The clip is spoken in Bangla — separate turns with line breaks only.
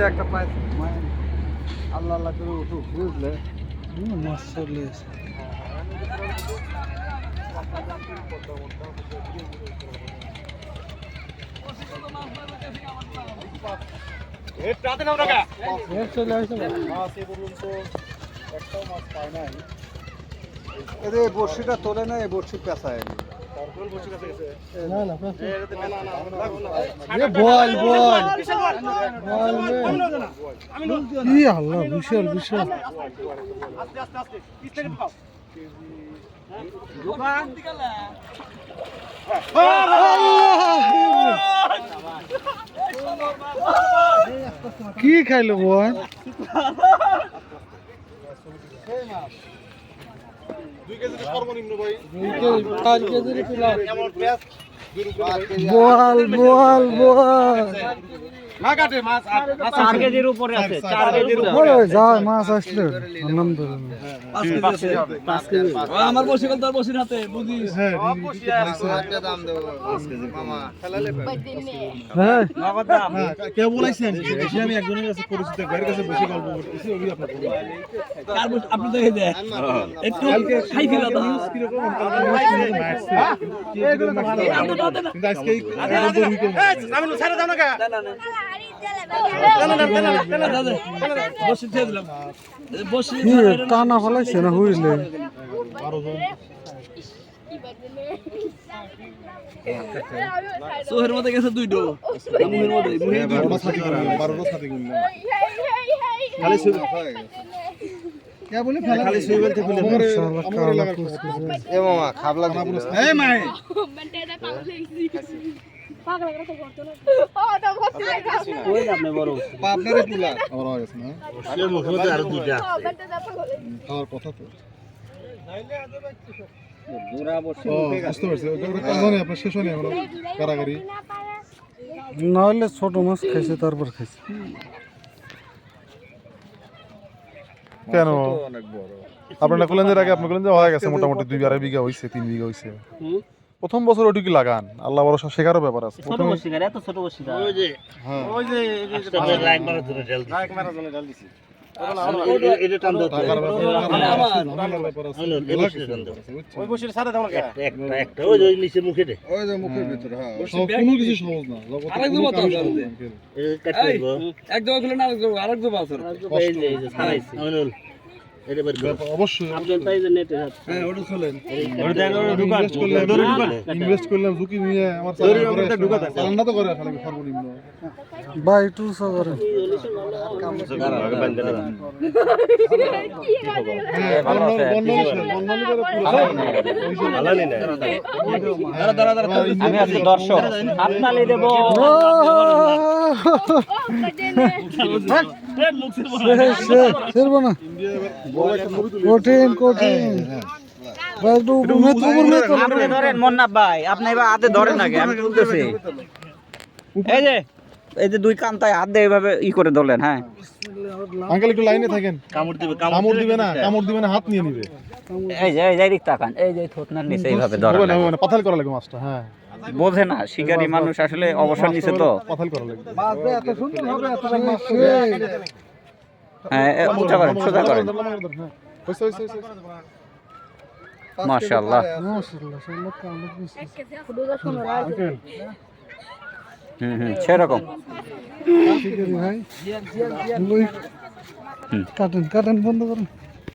যে একটা মানে আল্লাহ আল্লাহ করে উঠু বুঝলে?
মাছ চলে
এদের বড়শিটা তোলে না এই বড়শি পেঁচায়।
বল বল কি আল্লাহ বিশাল বিশাল কি খাইলো বল পাঁচ কেজির পিলার বল বল বল
চার কেজির উপরে আছে চার কেজির আমার বসে গেল তোর বসির হাতে বুঝিস?
হ্যাঁ
কে বলাইছেন আমি একজনের কাছে পরিচিত ভাইয়ের কাছে বসে গল্প করতেছি ওই আপনার বলুন।
কার বসে আপনি একটু খাই তো?
কিন্তু আজকে
বসে দিয়ে দিলাম বসে
কি টানা ফলাইছে না হুইলে
সোহের মধ্যে গেছে দুই ডো মুহের মধ্যে মুহের দুই
বারোটা ছাতি করে নিলাম, বারোটা ছাতি করে নিলাম।
খালি
কে বলে ফেলা খালি সুই বলতে খুলে আমার
শালা
আমার
কালা
এলাকার
কুচ
খবর।
কুচ।
এ মামা খাবলা
কারাগারি?
নাহলে ছোট মাছ খাইছে তারপর খাইছে।
কেন? আপনার কলেন যে আগে আপনার কলেন যে হয়ে গেছে মোটামুটি দুই আড়াই বিঘা হইছে তিন বিঘা হইছে। প্রথম বছর ওটুকি লাগান? আল্লাহ ভরসা শেখারও ব্যাপার আছে।
ছোট
প্রথমে
বসি এত ছোট বসি ওই যে
হ্যাঁ।
ওই যে লাইক মারা লাইক মারা ধরে জল দিছি। এটা টান দাও
টাকার ব্যাপার
মানে আমার
ঝামেলার ব্যাপার আছে।
হলো,
এগুলা
এবার
কিছু
সেখান
ব্যাপার আছে, বুঝছ?
ওই বসির সাথে দাও একটা একটা একটা। ওই যে ওই নিচে মুখে দে।
ওই যে মুখের ভিতরে হ্যাঁ।
সব কোনো কিছু সহজ না। জগতে
আরেক
এটা বের করো
অবশ্যই
আপনি তাই নেটে
হ্যাঁ ওটা চলেন
ওটা দেন ওটা ঢুকান
করলাম
দড়ি ঢুকান
ইনভেস্ট করলাম ঝুঁকি নিয়ে আমার চাকরি করে চালানটা তো করে খালি সর্বনিম্ন
ভাই একটু উঁচা করেন
হ্যাঁ বন্ধন বন্ধন বন্ধন করে পুরো
আমি আছি দর্শক হাততালি দেব
সেরবো না কঠিন কঠিন। ভাই একটু উপর মেতো উপর মেতো
আপনি ধরেন মন্নাফ ভাই আপনি এবার হাতে ধরেন নাকি আমি তুলতেছি। এই যে এই যে দুই কান্তায় হাত দিয়ে এভাবে ই করে ধরলেন হ্যাঁ।
আঙ্কেল একটু লাইনে থাকেন।
কামড় দিবে
কামড় দিবে না কামড় দিবে না হাত নিয়ে নিবে।
এই যে এই যে দিক তাকান এই যে থুতনার নিচে এইভাবে ধরেন
না না পাথাল করা লাগবে মাছটা হ্যাঁ।
বোঝে না শিকারী মানুষ আসলে অবসর নিছে তো।
পাথাল করা লাগবে।
বাঁচবে এত সুন্দর হবে এত মাছ
হ্যাঁ উঁচা করেন সোজা করেন। মাশাআল্লাহ। হুম হুম সেরকম।
কাটেন কাটেন বন্ধ করেন।